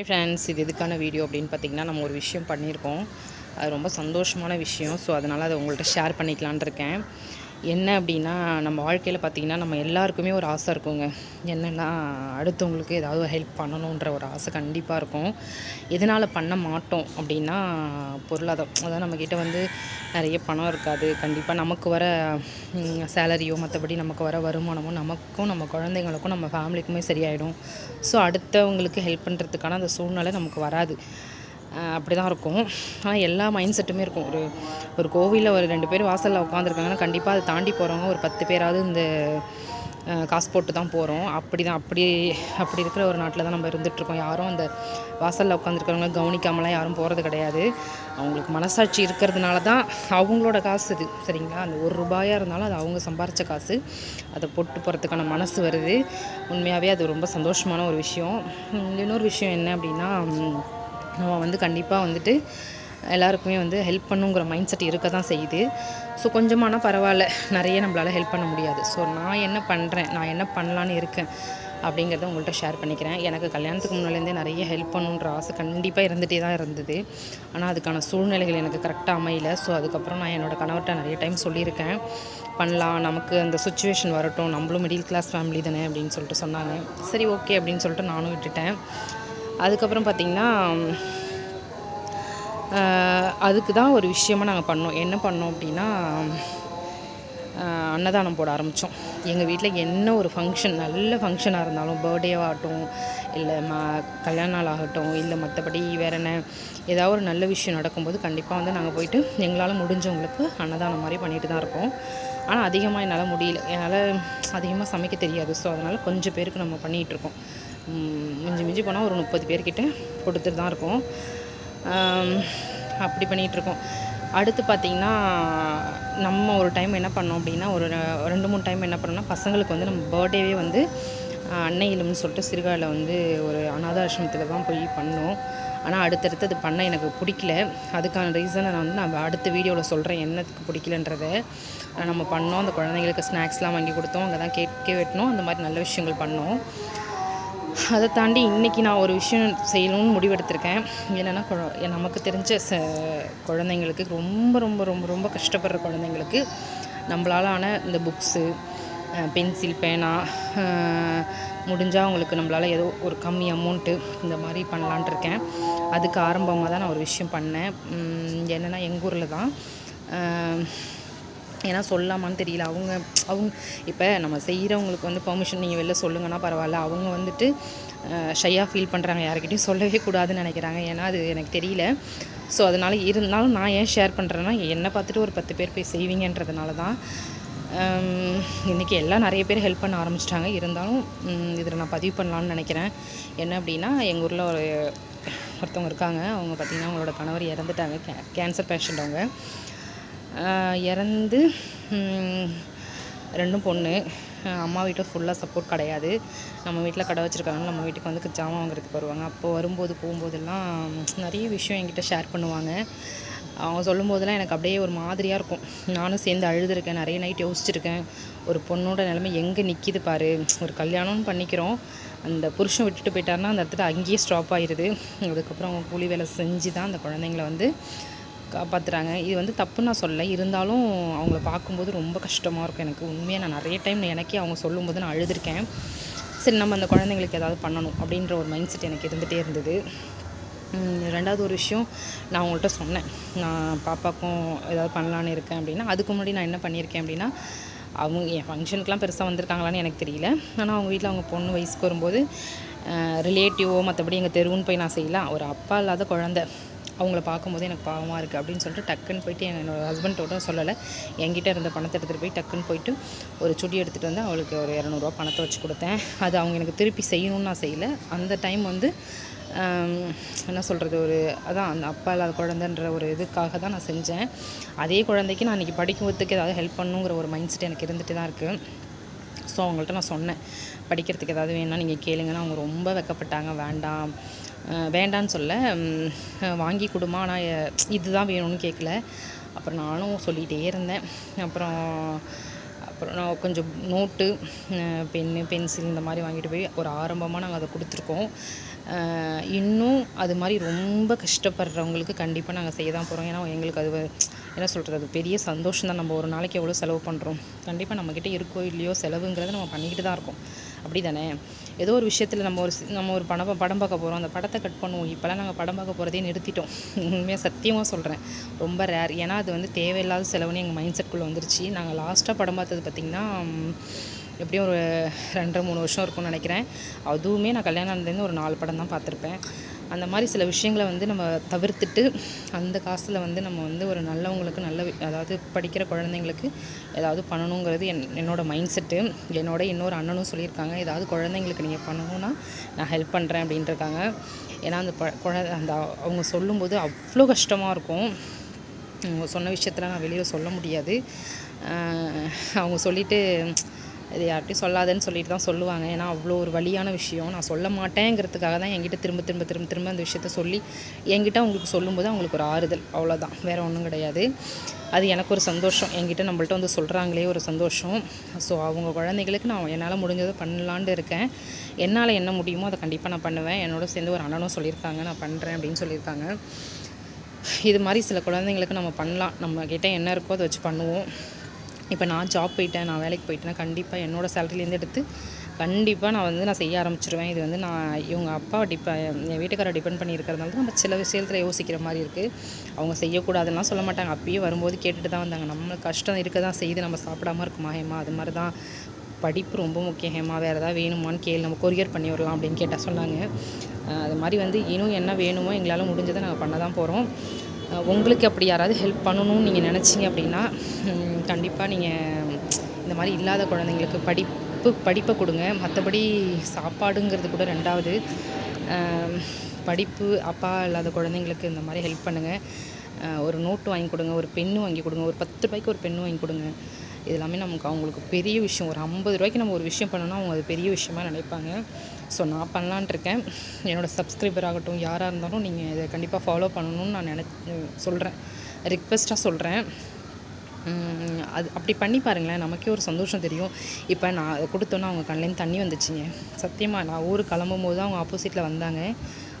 Hi friends இது எதுக்கான video அப்படின்னு பார்த்தீங்கன்னா நம்ம ஒரு விஷயம் பண்ணியிருக்கோம். அது ரொம்ப சந்தோஷமான விஷயம். ஸோ அதனால் அதை உங்கள்கிட்ட ஷேர் பண்ணிக்கலான் இருக்கேன். என்ன அப்படின்னா நம்ம வாழ்க்கையில் பார்த்திங்கன்னா நம்ம எல்லாருக்குமே ஒரு ஆசை இருக்குங்க. என்னென்னா அடுத்தவங்களுக்கு ஏதாவது ஹெல்ப் பண்ணணுன்ற ஒரு ஆசை கண்டிப்பாக இருக்கும். எதனால் பண்ண மாட்டோம் அப்படின்னா பொருளாதாரம் அதாவது நம்மக்கிட்ட வந்து நிறைய பணம் இருக்காது. கண்டிப்பாக நமக்கு வர சேலரியோ மற்றபடி நமக்கு வர வருமானமோ நமக்கும் நம்ம குழந்தைங்களுக்கும் நம்ம ஃபேமிலிக்குமே சரியாயிடும். ஸோ அடுத்தவங்களுக்கு ஹெல்ப் பண்ணுறதுக்கான அந்த சூழ்நிலை நமக்கு வராது. அப்படி தான் இருக்கும். ஆனால் எல்லா மைண்ட் செட்டுமே இருக்கும். ஒரு ஒரு கோவிலில் ஒரு ரெண்டு பேர் வாசலில் உட்காந்துருக்காங்கன்னா கண்டிப்பாக அதை தாண்டி போகிறவங்க ஒரு பத்து பேராவது இந்த காசு போட்டு தான் போகிறோம் அப்படி தான் அப்படி அப்படி இருக்கிற ஒரு நாட்டில் தான் நம்ம இருந்துகிட்ருக்கோம் யாரும் அந்த வாசலில் உட்காந்துருக்கிறவங்க கவனிக்காமலாம் யாரும் போகிறது கிடையாது. அவங்களுக்கு மனசாட்சி இருக்கிறதுனால தான் அவங்களோட காசு இது. சரிங்களா? அந்த ஒரு ரூபாயாக இருந்தாலும் அது அவங்க சம்பாரித்த காசு. அதை போட்டு போகிறதுக்கான மனசு வருது. உண்மையாகவே அது ரொம்ப சந்தோஷமான ஒரு விஷயம். இன்னொரு விஷயம் என்ன அப்படின்னா நம்ம வந்து கண்டிப்பாக வந்துட்டு எல்லாருக்குமே வந்து ஹெல்ப் பண்ணுங்கிற மைண்ட் செட் இருக்க தான் செய்யுது. ஸோ கொஞ்சமானால் பரவாயில்ல. நிறைய நம்மளால் ஹெல்ப் பண்ண முடியாது. ஸோ நான் என்ன பண்ணுறேன் நான் என்ன பண்ணலான்னு இருக்கேன்? அப்படிங்கிறத உங்கள்கிட்ட ஷேர் பண்ணிக்கிறேன். எனக்கு கல்யாணத்துக்கு முன்னாலேருந்தே நிறைய ஹெல்ப் பண்ணுன்ற ஆசை கண்டிப்பாக இருந்துகிட்டே தான் இருந்தது. ஆனால் அதுக்கான சூழ்நிலைகள் எனக்கு கரெக்டாக அமையல. ஸோ அதுக்கப்புறம் நான் என்னோட கணவர்கிட்ட நிறைய டைம் சொல்லியிருக்கேன். பண்ணலாம். நமக்கு அந்த சுச்சுவேஷன் வரட்டும். நம்மளும் மிடில் கிளாஸ் ஃபேமிலி தானே அப்படின்னு சொல்லிட்டு சொன்னாங்க. சரி ஓகே அப்படின்னு சொல்லிட்டு நானும் விட்டுட்டேன். அதுக்கப்புறம் பார்த்திங்கன்னா அதுக்கு தான் ஒரு விஷயமாக நாங்கள் பண்ணோம். என்ன பண்ணோம் அப்படின்னா அன்னதானம் போட ஆரம்பித்தோம் எங்கள் வீட்டில் என்ன ஒரு ஃபங்க்ஷன் நல்ல ஃபங்க்ஷனாக இருந்தாலும் பர்த்டேவாகட்டும் இல்லை ம கல்யாண நாள் ஆகட்டும் இல்லை மற்றபடி வேறு என்ன ஏதாவது ஒரு நல்ல விஷயம் நடக்கும்போது கண்டிப்பாக வந்து நாங்கள் போயிட்டு எங்களால் முடிஞ்சவங்களுக்கு அன்னதானம் மாதிரி பண்ணிட்டு தான் இருக்கோம். ஆனால் அதிகமாக என்னால் முடியல. என்னால் அதிகமாக சமைக்க தெரியாது. ஸோ அதனால் கொஞ்சம் பேருக்கு நம்ம பண்ணிகிட்ருக்கோம் மிஞ்சி மிஞ்சி போனால் ஒரு முப்பது பேர்கிட்ட கொடுத்துட்டு தான் இருக்கோம். அப்படி பண்ணிகிட்ருக்கோம் அடுத்து பார்த்திங்கன்னா நம்ம ஒரு டைம் என்ன பண்ணோம் அப்படின்னா ஒரு ரெண்டு மூணு டைம் என்ன பண்ணோம்னா பசங்களுக்கு வந்து நம்ம பர்த்டேவே வந்து அன்னை இல்லம்னு சொல்லிட்டு சிறுகாயில் வந்து ஒரு அனாதாசிரமத்தில் தான் போய் பண்ணோம். ஆனால் அடுத்தடுத்து அது பண்ண எனக்கு பிடிக்கல. அதுக்கான ரீசனை நான் வந்து நான் அடுத்த வீடியோவில் சொல்கிறேன் என்னத்துக்கு பிடிக்கலன்றத. நம்ம பண்ணோம். அந்த குழந்தைங்களுக்கு ஸ்நாக்ஸ்லாம் வாங்கி கொடுத்தோம். அங்கே தான் கேட்கே வெட்டினோம். அந்த மாதிரி நல்ல விஷயங்கள் பண்ணோம். அதை தாண்டி இன்றைக்கி நான் ஒரு விஷயம் செய்யணும்னு முடிவெடுத்திருக்கேன். என்னென்னா குழ- நமக்கு தெரிஞ்ச ச குழந்தைங்களுக்கு ரொம்ப ரொம்ப ரொம்ப ரொம்ப கஷ்டப்படுற குழந்தைங்களுக்கு நம்மளால் ஆன இந்த புக்ஸு பென்சில் பேனா முடிஞ்சால் அவங்களுக்கு நம்மளால் ஏதோ ஒரு கம்மி அமௌண்ட்டு இந்த மாதிரி பண்ணலான்ட்டு இருக்கேன். அதுக்கு ஆரம்பமாக தான் நான் ஒரு விஷயம் பண்ணேன். என்னென்னா எங்கள் ஊரில் தான் ஏன்னா சொல்லாமான்னு தெரியல. அவங்க அவங்க இப்போ நம்ம செய்கிறவங்களுக்கு வந்து பெர்மிஷன் நீங்கள் வெளில சொல்லுங்கன்னா பரவாயில்ல. அவங்க வந்துட்டு ஷையாக ஃபீல் பண்ணுறாங்க யாருக்கிட்டையும் சொல்லவே கூடாதுன்னு நினைக்கிறாங்க. ஏன்னா அது எனக்கு தெரியல. ஸோ அதனால் இருந்தாலும் நான் ஏன் ஷேர் பண்ணுறேன்னா என்னை பார்த்துட்டு ஒரு பத்து பேர் போய் செய்வீங்கன்றதுனால தான். இன்றைக்கி எல்லாம் நிறைய பேர் ஹெல்ப் பண்ண ஆரம்பிச்சிட்டாங்க. இருந்தாலும் இதில் நான் பதிவு பண்ணலான்னு நினைக்கிறேன். என்ன அப்படின்னா எங்கள் ஊரில் ஒரு ஒருத்தவங்க இருக்காங்க. அவங்க பார்த்திங்கன்னா அவங்களோட கணவர் இறந்துட்டாங்க. கே கேன்சர் பேஷண்ட் அவங்க. இறந்து ரெண்டும் பொண்ணு. அம்மா வீட்டில் ஃபுல்லாக சப்போர்ட் கிடையாது. நம்ம வீட்டில் கடை வச்சுருக்காங்க நம்ம வீட்டுக்கு வந்து ஜாமான் வாங்குறதுக்கு வருவாங்க. அப்போ வரும்போது போகும்போதெல்லாம் நிறைய விஷயம் என்கிட்ட ஷேர் பண்ணுவாங்க. அவங்க சொல்லும்போதெல்லாம் எனக்கு அப்படியே ஒரு மாதிரியாக இருக்கும். நானும் சேர்ந்து அழுதுருக்கேன். நிறைய நைட் யோசிச்சிருக்கேன். ஒரு பொண்ணோட நிலைமை எங்கே நிற்கிது பாரு. ஒரு கல்யாணம்னு பண்ணிக்கிறோம். அந்த புருஷன் விட்டுட்டு போயிட்டாருன்னா அந்த இடத்துல அங்கேயே ஸ்டாப் ஆயிடுது அதுக்கப்புறம் அவங்க கூலி வேலை செஞ்சு தான் அந்த குழந்தைங்கள வந்து காப்பாற்றுறாங்க இது வந்து தப்பு நான் சொல்ல இருந்தாலும் அவங்கள பார்க்கும்போது ரொம்ப கஷ்டமாக இருக்கும் எனக்கு. உண்மையாக நான் நிறைய டைம் எனக்கே அவங்க சொல்லும்போது நான் அழுதுருக்கேன். சரி நம்ம அந்த குழந்தைங்களுக்கு ஏதாவது பண்ணணும் அப்படின்ற ஒரு மைண்ட் செட் எனக்கு இருந்துகிட்டே இருந்தது. ரெண்டாவது ஒரு விஷயம் நான் அவங்கள்ட்ட சொன்னேன். நான் பாப்பாக்கும் ஏதாவது பண்ணலான்னு இருக்கேன் அப்படின்னா அதுக்கு முன்னாடி நான் என்ன பண்ணியிருக்கேன் அப்படின்னா அவங்க என் ஃபங்க்ஷனுக்குலாம் பெருசாக வந்திருக்காங்களான்னு எனக்கு தெரியல. ஆனால் அவங்க வீட்டில் அவங்க பொண்ணு வயசுக்கு வரும்போது ரிலேட்டிவோ மற்றபடி எங்கள் தெருவுன்னு போய் நான் செய்யலாம் ஒரு அப்பா இல்லாத குழந்தை. அவங்கள பார்க்கும்போது எனக்கு பாவமாக இருக்குது அப்படின்னு சொல்லிட்டு டக்குன்னு போயிட்டு என்னோட ஹஸ்பண்டோட சொல்லலை. என்கிட்ட இருந்த பணத்தை எடுத்துகிட்டு போய் டக்குன்னு போயிட்டு ஒரு சுடி எடுத்துகிட்டு வந்து அவளுக்கு ஒரு இரநூறுவா பணத்தை வச்சு கொடுத்தேன். அது அவங்க எனக்கு திருப்பி செய்யணும்னு நான் செய்யலை. அந்த டைம் வந்து என்ன சொல்கிறது ஒரு அதான் அந்த அப்பா இல்லாத குழந்தைன்ற ஒரு இதுக்காக தான் நான் செஞ்சேன். அதே குழந்தைக்கு நான் இன்றைக்கி படிக்கிறதுக்கு ஏதாவது ஹெல்ப் பண்ணுங்கிற ஒரு மைண்ட் செட் எனக்கு இருந்துகிட்டு தான் இருக்குது ஸோ அவங்கள்ட்ட நான் சொன்னேன். படிக்கிறதுக்கு ஏதாவது வேணால் நீங்கள் கேளுங்கன்னா. அவங்க ரொம்ப வெக்கப்பட்டாங்க. வேண்டாம். வேண்டான்னு சொல்ல. வாங்கி கொடுமா. ஆனால் இதுதான் வேணும்னு கேட்கல அப்புறம் நானும் சொல்லிகிட்டே இருந்தேன். அப்புறம் அப்புறம் நான் கொஞ்சம் நோட்டு பென்னு பென்சில் இந்த மாதிரி வாங்கிட்டு போய் ஒரு ஆரம்பமாக நாங்கள் அதை கொடுத்துருக்கோம். இன்னும் அது மாதிரி ரொம்ப கஷ்டப்படுறவங்களுக்கு கண்டிப்பாக நாங்கள் செய்ய தான் போகிறோம் ஏன்னா எங்களுக்கு அது என்ன சொல்கிறது அது பெரிய சந்தோஷம் தான் நம்ம ஒரு நாளைக்கு எவ்வளோ செலவு பண்ணுறோம் கண்டிப்பாக நம்மக்கிட்ட இருக்கோ இல்லையோ செலவுங்கிறத நம்ம பண்ணிக்கிட்டு தான் இருக்கோம். அப்படி தானே ஏதோ ஒரு விஷயத்தில் நம்ம ஒரு நம்ம ஒரு படம் படம் பார்க்க போகிறோம் அந்த படத்தை கட் பண்ணுவோம். இப்போலாம் நாங்கள் படம் பார்க்க போகிறதே நிறுத்திட்டோம். உண்மையாக சத்தியமாக சொல்கிறேன் ரொம்ப ரேர் ஏன்னா அது வந்து தேவையில்லாத செலவுன்னு எங்கள் மைண்ட் செட்குள்ளே வந்துருச்சு. நாங்கள் லாஸ்ட்டாக படம் பார்த்தது பார்த்திங்கன்னா எப்படியும் ஒரு ரெண்டரை மூணு வருஷம் இருக்கும்னு நினைக்கிறேன். அதுவுமே நான் கல்யாணம் ஆனதுலேருந்து ஒரு நாலு படம் தான் பார்த்துருப்பேன். அந்த மாதிரி சில விஷயங்களை வந்து நம்ம தவிர்த்துட்டு அந்த காசில் வந்து நம்ம வந்து ஒரு நல்லவங்களுக்கு நல்ல வி- அதாவது படிக்கிற குழந்தைங்களுக்கு ஏதாவது பண்ணணுங்கிறது என் என்னோட மைண்ட் செட்டு. என்னோட இன்னொரு அண்ணனும் சொல்லியிருக்காங்க ஏதாவது குழந்தைங்களுக்கு நீங்கள் பண்ணணும்னா நான் ஹெல்ப் பண்ணுறேன் அப்படின்ட்டு இருக்காங்க ஏன்னா அந்த ப குழந்தை அந்த அவங்க சொல்லும்போது அவ்வளோ கஷ்டமாக இருக்கும். அவங்க சொன்ன விஷயத்தில் நான் வெளியே சொல்ல முடியாது. அவங்க சொல்லிட்டு இது யார்கிட்டையும் சொல்லாதேன்னு சொல்லிட்டு தான் சொல்லுவாங்க. ஏன்னா அவ்வளோ ஒரு வலியான விஷயம். நான் சொல்ல மாட்டேங்கிறதுக்காக தான் என்கிட்ட திரும்ப திரும்ப திரும்ப திரும்ப அந்த விஷயத்த சொல்லி என்கிட்ட அவங்களுக்கு சொல்லும்போது அவங்களுக்கு ஒரு ஆறுதல். அவ்வளோதான். வேறு ஒன்றும் கிடையாது. அது எனக்கு ஒரு சந்தோஷம். என்கிட்ட நம்மள்ட்ட வந்து சொல்கிறாங்களே ஒரு சந்தோஷம். ஸோ அவங்க குழந்தைகளுக்கு நான் என்னால் முடிஞ்சதை பண்ணலான்ட்டு இருக்கேன். என்னால் என்ன முடியுமோ அதை கண்டிப்பாக நான் பண்ணுவேன். என்னோட சேர்ந்து ஒரு அண்ணனும் சொல்லியிருக்காங்க. நான் பண்ணுறேன் அப்படின்னு சொல்லியிருக்காங்க. இது மாதிரி சில குழந்தைங்களுக்கு நம்ம பண்ணலாம். நம்ம என்ன இருக்கோ அதை வச்சு பண்ணுவோம். இப்போ நான் ஜாப் போயிட்டேன் நான் வேலைக்கு போயிட்டேன்னா கண்டிப்பாக என்னோடய சேலரிலேருந்து எடுத்து கண்டிப்பாக நான் வந்து நான் செய்ய ஆரம்பிச்சிருவேன். இது வந்து நான் இவங்க அப்பா டிப்ப என் வீட்டுக்காரை டிபெண்ட் பண்ணி தான் நம்ம சில விஷயத்தில் யோசிக்கிற மாதிரி இருக்குது அவங்க செய்யக்கூடாதுலாம் சொல்ல மாட்டாங்க. அப்பயே வரும்போது கேட்டுட்டு தான் வந்தாங்க. நம்மளுக்கு கஷ்டம் இருக்க தான் செய்து நம்ம சாப்பிடாம இருக்குமா ஹேமா? அது மாதிரி தான். படிப்பு ரொம்ப முக்கியம் ஹேமா. வேறு ஏதாவது வேணுமான்னு கேள். நம்ம கொரியர் பண்ணி விடலாம் அப்படின்னு கேட்டால் சொன்னாங்க. அது மாதிரி வந்து இன்னும் என்ன வேணுமோ எங்களால் முடிஞ்சதை நாங்கள் பண்ண தான் போகிறோம் உங்களுக்கு அப்படி யாராவது ஹெல்ப் பண்ணணும்னு நீங்கள் நினச்சிங்க அப்படின்னா கண்டிப்பாக நீங்கள் இந்த மாதிரி இல்லாத குழந்தைங்களுக்கு படிப்பு படிப்பை கொடுங்க. மற்றபடி சாப்பாடுங்கிறது கூட ரெண்டாவது. படிப்பு அப்பா இல்லாத குழந்தைங்களுக்கு இந்த மாதிரி ஹெல்ப் பண்ணுங்கள் ஒரு நோட்டு வாங்கி கொடுங்க ஒரு பென்னு வாங்கி கொடுங்க ஒரு பத்து ரூபாய்க்கு ஒரு பெண்ணு வாங்கி கொடுங்க. இது எல்லாமே நமக்கு அவங்களுக்கு பெரிய விஷயம். ஒரு ஐம்பது ரூபாய்க்கு நம்ம ஒரு விஷயம் பண்ணோன்னா அவங்க அது பெரிய விஷயமா நினைப்பாங்க. ஸோ நான் பண்ணலான்ட்டு இருக்கேன் என்னோடய சப்ஸ்கிரைபர் ஆகட்டும் யாராக இருந்தாலும் நீங்கள் இதை கண்டிப்பாக ஃபாலோ பண்ணணும்னு நான் நினை சொல்கிறேன் ரிக்வெஸ்ட்டாக சொல்கிறேன் அது அப்படி பண்ணி பாருங்களேன். நமக்கே ஒரு சந்தோஷம் தெரியும். இப்போ நான் அதை கொடுத்தோன்னே அவங்க கண்ணிலேருந்து தண்ணி வந்துச்சுங்க. சத்தியமாக நான் ஊர் கிளம்பும் போது அவங்க ஆப்போசிட்டில் வந்தாங்க.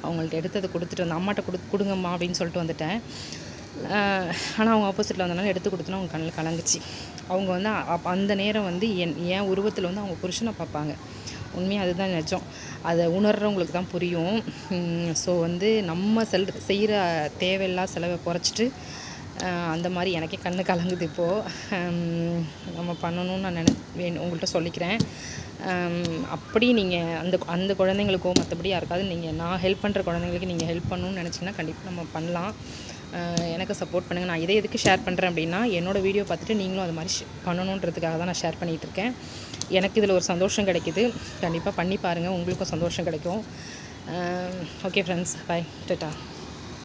அவங்கள்ட்ட எடுத்து அதை கொடுத்துட்டு வந்தேன் அம்மாட்ட கொடு கொடுங்கம்மா அப்படின்னு சொல்லிட்டு வந்துட்டேன். ஆனால் அவங்க ஆப்போசிட்டில் வந்தனால எடுத்து கொடுத்தோன்னா அவங்க கண்ணில் கலங்குச்சு. அவங்க வந்து அந்த நேரம் வந்து என் என் உருவத்தில் வந்து அவங்க புருஷனை பார்ப்பாங்க. உண்மையாக அதுதான் நிஜம். அதை உணர்கிறவங்களுக்கு தான் புரியும். ஸோ வந்து நம்ம செல் செய்கிற தேவையில்லா செலவை குறைச்சிட்டு அந்த மாதிரி எனக்கே கண்ணு கலங்குது இப்போது நம்ம பண்ணணும்னு நான் நினை வேணும் உங்கள்கிட்ட சொல்லிக்கிறேன். அப்படி நீங்கள் அந்த அந்த குழந்தைங்களுக்கோ மற்றபடி யாருக்காவது நீங்கள் நான் ஹெல்ப் பண்ணுற குழந்தைங்களுக்கு நீங்கள் ஹெல்ப் பண்ணணும்னு நினச்சிங்கன்னா கண்டிப்பாக நம்ம பண்ணலாம். எனக்கு சப்போர்ட் பண்ணுங்கள் நான் இதை எதுக்கு ஷேர் பண்ணுறேன் அப்படின்னா என்னோடய வீடியோ பார்த்துட்டு நீங்களும் அது மாதிரி ஷே- பண்ணணுன்றதுக்காக தான் நான் ஷேர் பண்ணிகிட்ருக்கேன் எனக்கு இதில் ஒரு சந்தோஷம் கிடைக்குது. கண்டிப்பாக பண்ணி பாருங்கள் உங்களுக்கும் சந்தோஷம் கிடைக்கும். Okay friends by ta-ta